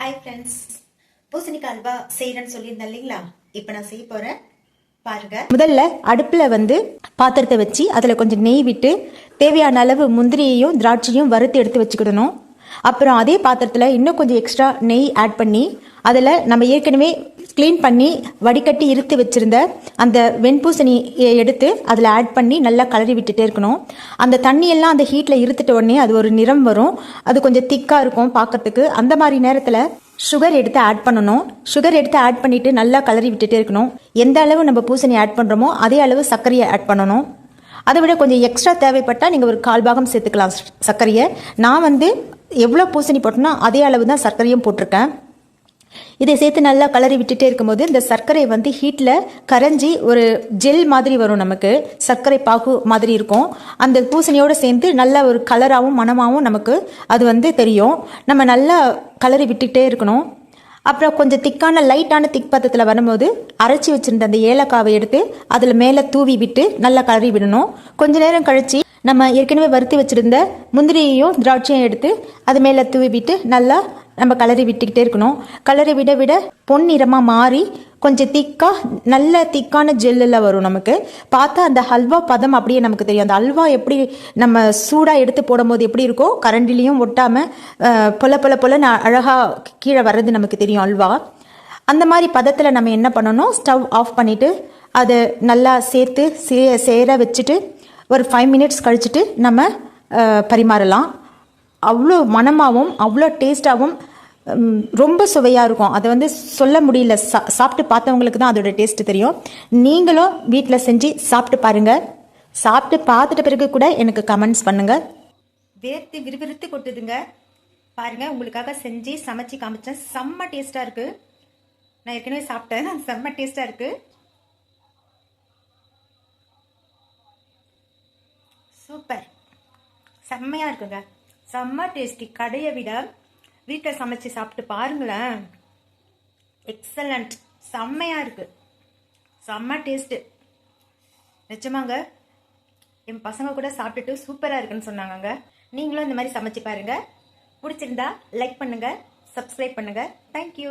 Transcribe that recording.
Hi friends பூசணிக்காய் அல்வா செய்கிறேன்னு சொல்லியிருந்தேன் இல்லைங்களா? இப்போ நான் செய்ய போகிறேன் பாருங்க. முதல்ல அடுப்பில் வந்து பாத்திரத்தை வச்சு அதில் கொஞ்சம் நெய் விட்டு தேவையான அளவு முந்திரியையும் திராட்சையும் வறுத்து எடுத்து வச்சுக்கிடணும். அப்புறம் அதே பாத்திரத்தில் இன்னும் கொஞ்சம் எக்ஸ்ட்ரா நெய் ஆட் பண்ணி அதில் நம்ம ஏற்கனவே க்ளீன் பண்ணி வடிகட்டி இருத்து வச்சுருந்த அந்த வெண்பூசணியை எடுத்து அதில் ஆட் பண்ணி நல்லா கலரி விட்டுட்டே இருக்கணும். அந்த தண்ணியெல்லாம் அந்த ஹீட்டில் இருத்துட்ட உடனே அது ஒரு நிறம் வரும். அது கொஞ்சம் திக்காக இருக்கும் பார்க்கறதுக்கு அந்த மாதிரி நேரத்தில் சுகர் எடுத்து ஆட் பண்ணணும். சுகர் எடுத்து ஆட் பண்ணிவிட்டு நல்லா கலரி விட்டுட்டே இருக்கணும். எந்த அளவு நம்ம பூசணி ஆட் பண்ணுறோமோ அதே அளவு சர்க்கரையை ஆட் பண்ணணும். அதை விட கொஞ்சம் எக்ஸ்ட்ரா தேவைப்பட்டால் நீங்கள் ஒரு கால் பாகம் சேர்த்துக்கலாம் சர்க்கரையை. நான் வந்து எவ்வளோ பூசணி போட்டோன்னா அதே அளவு தான் சர்க்கரையும் போட்டிருக்கேன். இதை சேர்த்து நல்லா கலரி விட்டுட்டே இருக்கும்போது இந்த சர்க்கரை வந்து ஹீட்டில் கரைஞ்சி ஒரு ஜெல் மாதிரி வரும் நமக்கு. சர்க்கரை பாகு மாதிரி இருக்கும். அந்த பூசணியோடு சேர்ந்து நல்ல ஒரு கலராகவும் மணமாகவும் நமக்கு அது வந்து தெரியும். நம்ம நல்லா கலரி விட்டுக்கிட்டே இருக்கணும். அப்புறம் கொஞ்சம் திக்கான லைட்டான திக் பத்தத்தில் வரும்போது அரைச்சி வச்சுருந்த அந்த ஏலக்காவை எடுத்து அதில் மேலே தூவி விட்டு நல்லா கலரி விடணும். கொஞ்ச நேரம் கழித்து நம்ம ஏற்கனவே வறுத்து வச்சுருந்த முந்திரியையும் திராட்சையும் எடுத்து அது மேலே தூவி விட்டு நல்லா நம்ம கலரி விட்டுக்கிட்டே இருக்கணும். கலரி விட விட பொன்னிறமாக மாறி கொஞ்சம் திக்காக நல்ல திக்கான ஜெல்லில் வரும் நமக்கு. பார்த்தா அந்த ஹல்வா பதம் அப்படியே நமக்கு தெரியும். அந்த அல்வா எப்படி நம்ம சூடாக எடுத்து போடும்போது எப்படி இருக்கோ கரண்டிலையும் ஒட்டாமல் பொல பொல பொல அழகாக கீழே வர்றது நமக்கு தெரியும் அல்வா. அந்த மாதிரி பதத்தில் நம்ம என்ன பண்ணணும்? ஸ்டவ் ஆஃப் பண்ணிவிட்டு அதை நல்லா சேர்த்து சே சேர வச்சுட்டு ஒரு ஃபைவ் மினிட்ஸ் கழிச்சுட்டு நம்ம பரிமாறலாம். அவ்வளோ மணமாகவும் அவ்வளோ டேஸ்ட்டாகவும் ரொம்ப சுவையாக இருக்கும். அதை வந்து சொல்ல முடியல. சா சாப்பிட்டு பார்த்தவங்களுக்கு தான் அதோட டேஸ்ட் தெரியும். நீங்களும் வீட்டில் செஞ்சு சாப்பிட்டு பாருங்கள் சாப்பிட்டு பார்த்துட்ட பிறகு கூட எனக்கு கமெண்ட்ஸ் பண்ணுங்கள் வேர்த்து விறுவிறுத்து கொட்டுதுங்க. பாருங்கள் உங்களுக்காக செஞ்சு சமைச்சு காமிச்சேன். செம்ம டேஸ்ட்டாக இருக்குது நான் ஏற்கனவே சாப்பிட்டேன். செம்ம டேஸ்ட்டாக இருக்குது சூப்பர். செம்மையாக இருக்குங்க. செம்ம டேஸ்டி கடையை விட வீட்டில் சமைச்சு சாப்பிட்டு பாருங்களேன். எக்ஸலண்ட் செம்மையாக இருக்குது செம்ம டேஸ்ட்டு நிச்சயமாங்க என் பசங்க கூட சாப்பிட்டுட்டு சூப்பராக இருக்குன்னு சொன்னாங்கங்க. நீங்களும் இந்த மாதிரி சமைச்சு பாருங்கள் பிடிச்சிருந்தா லைக் பண்ணுங்கள் சப்ஸ்கிரைப் பண்ணுங்கள் தேங்க்யூ